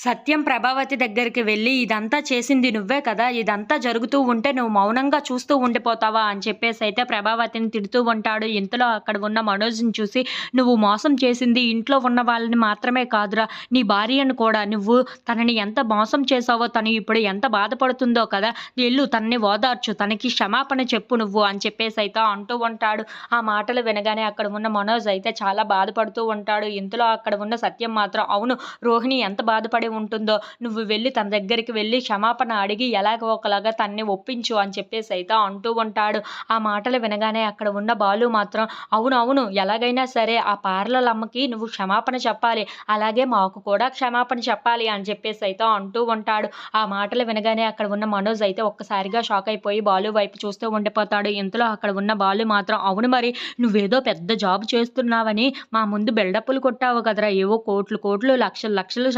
సత్యం ప్రభావతి దగ్గరికి వెళ్ళి ఇదంతా చేసింది నువ్వే కదా ఇదంతా జరుగుతూ ఉంటే నువ్వు మౌనంగా చూస్తూ ఉండిపోతావా? అని చెప్పేసి అయితే ప్రభావతిని తిడుతూ ఉంటాడు. ఇంతలో అక్కడ ఉన్న మనోజ్ని చూసి నువ్వు మోసం చేసింది ఇంట్లో ఉన్న వాళ్ళని మాత్రమే కాదురా. నీ భార్యను కూడా. నువ్వు తనని ఎంత మోసం చేసావో తను ఇప్పుడు ఎంత బాధపడుతుందో కదా. వెళ్ళు తనని ఓదార్చు. తనకి క్షమాపణ చెప్పు నువ్వు. అని చెప్పేసి అయితే అంటూ ఉంటాడు. ఆ మాటలు వినగానే అక్కడ ఉన్న మనోజ్ అయితే చాలా బాధపడుతూ ఉంటాడు. ఇంతలో అక్కడ ఉన్న సత్యం మాత్రం అవును రోహిణి ఎంత బాధపడి ఉంటుందో నువ్వు వెళ్ళి తన దగ్గరికి వెళ్ళి క్షమాపణ అడిగి ఎలాగ ఒకలాగా తన్ని ఒప్పించు అని చెప్పేసి అయితే అంటూ ఉంటాడు. ఆ మాటలు వినగానే అక్కడ ఉన్న బాలు మాత్రం అవును అవును ఎలాగైనా సరే ఆ పార్లర్ అమ్మకి నువ్వు క్షమాపణ చెప్పాలి అలాగే మాకు కూడా క్షమాపణ చెప్పాలి అని చెప్పేసి అయితే అంటూ ఉంటాడు. ఆ మాటలు వినగానే అక్కడ ఉన్న మనోజ్ అయితే ఒక్కసారిగా షాక్ అయిపోయి బాలు వైపు చూస్తూ ఉండిపోతాడు. ఇంతలో అక్కడ ఉన్న బాలు మాత్రం అవును మరి నువ్వేదో పెద్ద జాబ్ చేస్తున్నావని మా ముందు బిల్డప్లు కొట్టావు కదరా ఏవో కోట్లు కోట్లు లక్షలు లక్షలు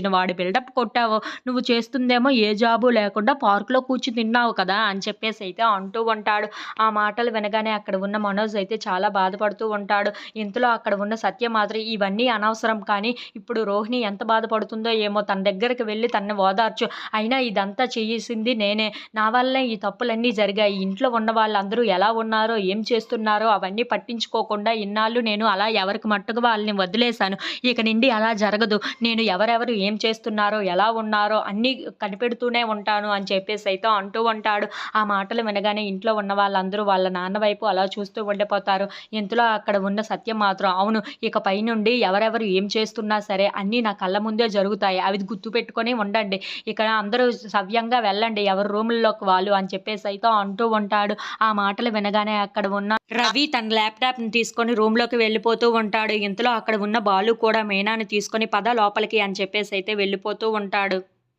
సంపాదించిన వాడి బిల్డప్ కొట్టావు? నువ్వు చేస్తుందేమో ఏ జాబు లేకుండా పార్కులో కూర్చుని తిన్నావు కదా అని చెప్పేసి అయితే అంటూ ఉంటాడు. ఆ మాటలు వినగానే అక్కడ ఉన్న మనోజ్ అయితే చాలా బాధపడుతూ ఉంటాడు. ఇంతలో అక్కడ ఉన్న సత్య మాత్రం ఇవన్నీ అనవసరం కానీ ఇప్పుడు రోహిణి ఎంత బాధపడుతుందో ఏమో తన దగ్గరికి వెళ్ళి తన్ని ఓదార్చు. అయినా ఇదంతా చేసింది నేనే. నా వల్లే ఈ తప్పులన్నీ జరిగాయి. ఇంట్లో ఉన్న వాళ్ళందరూ ఎలా ఉన్నారో ఏం చేస్తున్నారో అవన్నీ పట్టించుకోకుండా ఇన్నాళ్ళు నేను అలా ఎవరికి మట్టుకు వాళ్ళని వదిలేశాను. ఇక నుండి అలా జరగదు. నేను ఎవరెవరు ఏం ఏం చేస్తున్నారో ఎలా ఉన్నారో అన్నీ కనిపెడుతూనే ఉంటాను అని చెప్పేసి అయితే అంటూ ఉంటాడు. ఆ మాటలు వినగానే ఇంట్లో ఉన్న వాళ్ళందరూ వాళ్ళ నాన్న వైపు అలా చూస్తూ ఉండిపోతారు. ఇంతలో అక్కడ ఉన్న సత్యం మాత్రం అవును ఇక పైనుండి ఎవరెవరు ఏం చేస్తున్నా సరే అన్నీ నా కళ్ళ ముందే జరుగుతాయి. అవి గుర్తుపెట్టుకొని ఉండండి. ఇక్కడ అందరూ సవ్యంగా వెళ్ళండి. ఎవరి రూముల్లోకి వాళ్ళు అని చెప్పేసి అయితే అంటూ ఉంటాడు. ఆ మాటలు వినగానే అక్కడ ఉన్న రవి తన ల్యాప్టాప్ని తీసుకొని రూమ్లోకి వెళ్ళిపోతూ ఉంటాడు. ఇంతలో అక్కడ ఉన్న బాలు కూడా మీనాని తీసుకొని పద లోపలికి అని చెప్పేసి అయితే వెళ్ళిపోతూ ఉంటాడు.